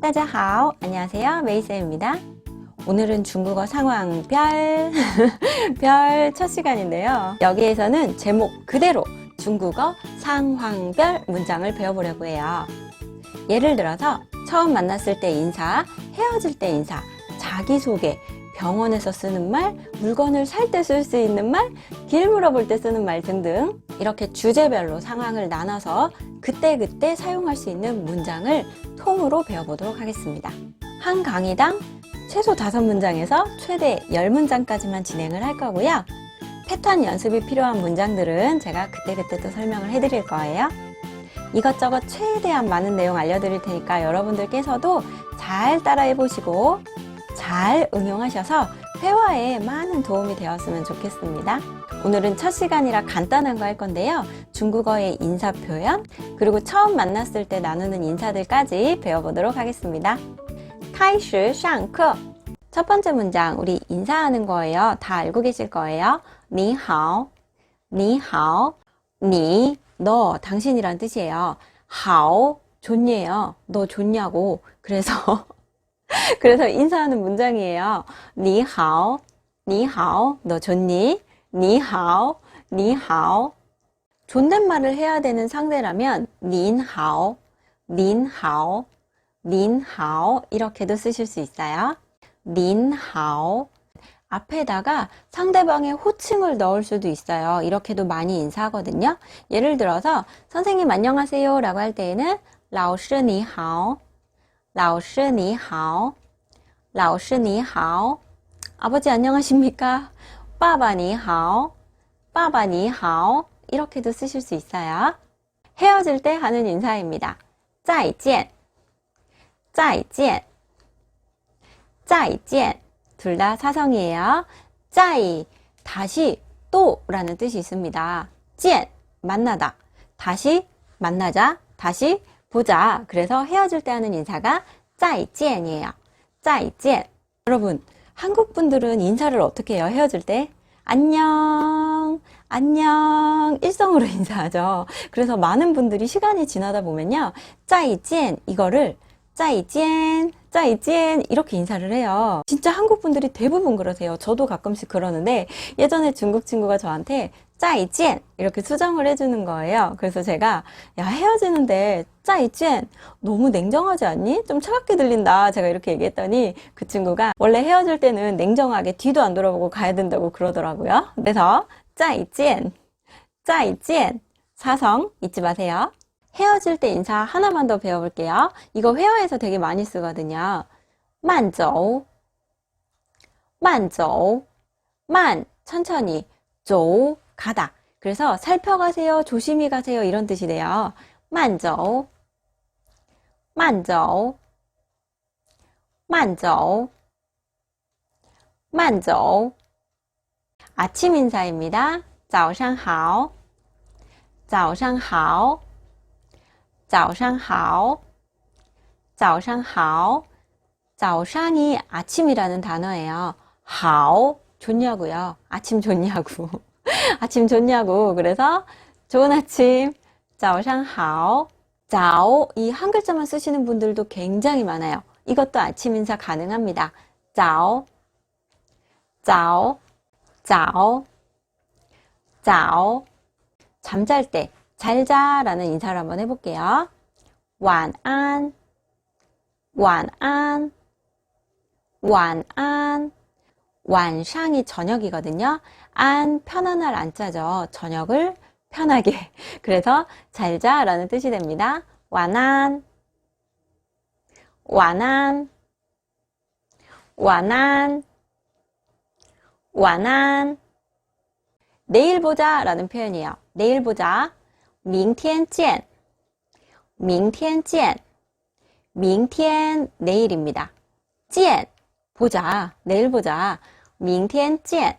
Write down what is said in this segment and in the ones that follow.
大家好. 안녕하세요. 메이쌤입니다. 오늘은 중국어 상황별, 별 첫 시간인데요. 여기에서는 제목 그대로 중국어 상황별 문장을 배워보려고 해요. 예를 들어서 처음 만났을 때 인사, 헤어질 때 인사, 자기소개, 병원에서 쓰는 말, 물건을 살 때 쓸 수 있는 말, 길 물어볼 때 쓰는 말 등등 이렇게 주제별로 상황을 나눠서 그때그때 사용할 수 있는 문장을 통으로 배워보도록 하겠습니다. 한 강의당 최소 5문장에서 최대 10문장까지만 진행을 할 거고요. 패턴 연습이 필요한 문장들은 제가 그때그때 또 설명을 해드릴 거예요. 이것저것 최대한 많은 내용 알려드릴 테니까 여러분들께서도 잘 따라해 보시고 잘 응용하셔서 회화에 많은 도움이 되었으면 좋겠습니다. 오늘은 첫 시간이라 간단한 거 할 건데요. 중국어의 인사 표현, 그리고 처음 만났을 때 나누는 인사들까지 배워보도록 하겠습니다. 开始上课. 첫 번째 문장, 우리 인사하는 거예요. 다 알고 계실 거예요. 你好,你好,你, 너, 당신이란 뜻이에요. 好, 좋니에요. 너 좋냐고. 그래서 그래서 인사하는 문장이에요. 你好,你好, 너 좋니? 니하오, 니하오. 존댓말을 해야 되는 상대라면 닌하오, 닌하오, 닌하오 이렇게도 쓰실 수 있어요. 닌하오 앞에다가 상대방의 호칭을 넣을 수도 있어요. 이렇게도 많이 인사하거든요. 예를 들어서 선생님 안녕하세요 라고 할 때에는 라오스 니하오 라오스 니하오 라오스 니하오 아버지 안녕하십니까? 爸爸你好,爸爸你好. 이렇게도 쓰실 수 있어요. 헤어질 때 하는 인사입니다. 再见,再见,再见. 둘 다 사성이에요. 再 다시 또라는 뜻이 있습니다. 见 만나다. 다시 만나자. 다시 보자. 그래서 헤어질 때 하는 인사가 再见이에요. 再见. 여러분, 한국 분들은 인사를 어떻게 해요? 헤어질 때? 안녕, 안녕 일성으로 인사하죠. 그래서 많은 분들이 시간이 지나다 보면요. 짜이젠 이거를 짜이젠, 짜이젠 이렇게 인사를 해요. 진짜 한국 분들이 대부분 그러세요. 저도 가끔씩 그러는데 예전에 중국 친구가 저한테 짜이젠 이렇게 수정을 해주는 거예요. 그래서 제가 야 헤어지는데 짜이젠 너무 냉정하지 않니? 좀 차갑게 들린다. 제가 이렇게 얘기했더니 그 친구가 원래 헤어질 때는 냉정하게 뒤도 안 돌아보고 가야 된다고 그러더라고요. 그래서 짜이젠 짜이젠 사성 잊지 마세요. 헤어질 때 인사 하나만 더 배워볼게요. 이거 회화에서 되게 많이 쓰거든요. 만저우 만저우 만 천천히 저우 가다. 그래서 살펴가세요, 조심히 가세요 이런 뜻이 돼요. 慢走,慢走,慢走,慢走. 아침 인사입니다. 早上好,早上好,早上好,早上好. 早上이 아침이라는 단어예요. 好 좋냐고요. 아침 좋냐고. 아침 좋냐고. 그래서 좋은 아침. 早上好. 早, 이 한 글자만 쓰시는 분들도 굉장히 많아요. 이것도 아침 인사 가능합니다. 早,早,早,早. 잠잘 때, 잘 자라는 인사를 한번 해볼게요. 晚安,晚安,晚安. 완샹이 저녁이거든요. 안 편안할 안자죠. 저녁을 편하게. 그래서 잘자라는 뜻이 됩니다. 완안, 완안, 완안, 완안. 내일 보자라는 표현이에요. 내일 보자. 明天见,明天见,明天 내일입니다. 见 보자. 내일 보자. 明天见,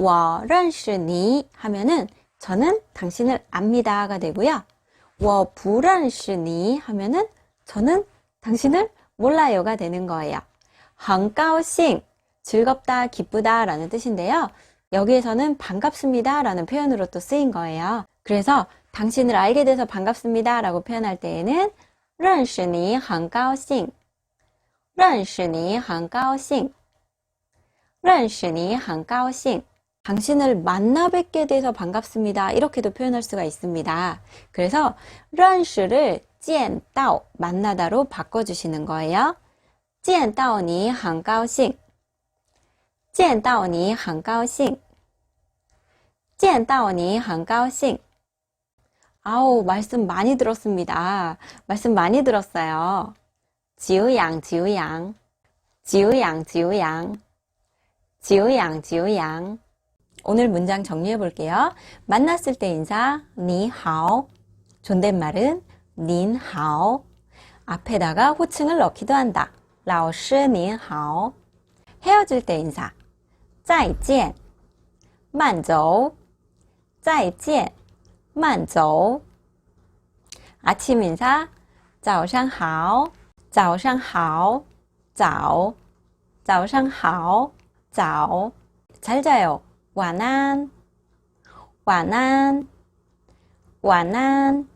我认识你 하면은 저는 당신을 압니다가 되고요. 我不认识你 하면은 저는 당신을 몰라요가 되는 거예요. 很高兴 즐겁다, 기쁘다 라는 뜻인데요. 여기에서는 반갑습니다 라는 표현으로 또 쓰인 거예요. 그래서 당신을 알게 돼서 반갑습니다 라고 표현할 때에는 认识你很高兴认识你很高兴认识你很高兴 당신을 만나 뵙게 돼서 반갑습니다. 이렇게도 표현할 수가 있습니다. 그래서 认识를 见到 만나다로 바꿔주시는 거예요. 见到你很高兴见到你很高兴见到你很高兴 아우, 말씀 많이 들었습니다. 말씀 많이 들었어요. 지우양, 지우양. 지우양, 지우양. 지우양, 지우양. 오늘 문장 정리해 볼게요. 만났을 때 인사, 니하오. 존댓말은 닌하오. 앞에다가 호칭을 넣기도 한다. 라오시 닌하오. 헤어질 때 인사, 再见.慢走.再见.慢走. 아침 인사, 早上好,早上好,早,早上好,早. 잘 자요. 晚安,晚安,晚安.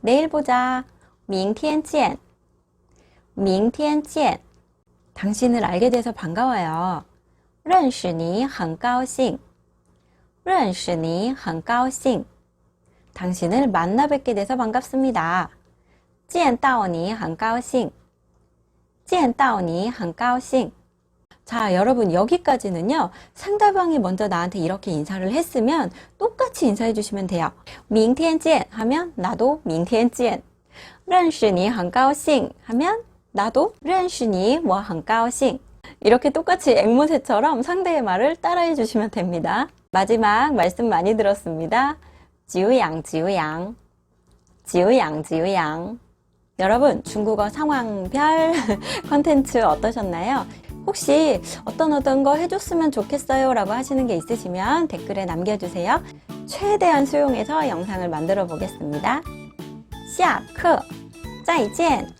내일 보자. 明天见.明天见. 당신을 알게 돼서 반가워요. 认识你很高兴.认识你很高兴. 당신을 만나 뵙게 돼서 반갑습니다. 见到你很高兴.见到你很高兴. 자, 여러분 여기까지는요. 상대방이 먼저 나한테 이렇게 인사를 했으면 똑같이 인사해 주시면 돼요. 明天见 하면 나도 明天见.认识你很高兴 하면 나도 认识你我很高兴. 이렇게 똑같이 앵무새처럼 상대의 말을 따라해 주시면 됩니다. 마지막 말씀 많이 들었습니다. 지우양, 지우양. 지우양, 지우양. 여러분, 중국어 상황별 컨텐츠 어떠셨나요? 혹시 어떤 어떤 거 해줬으면 좋겠어요 라고 하시는 게 있으시면 댓글에 남겨주세요. 최대한 수용해서 영상을 만들어 보겠습니다. 下课,再见.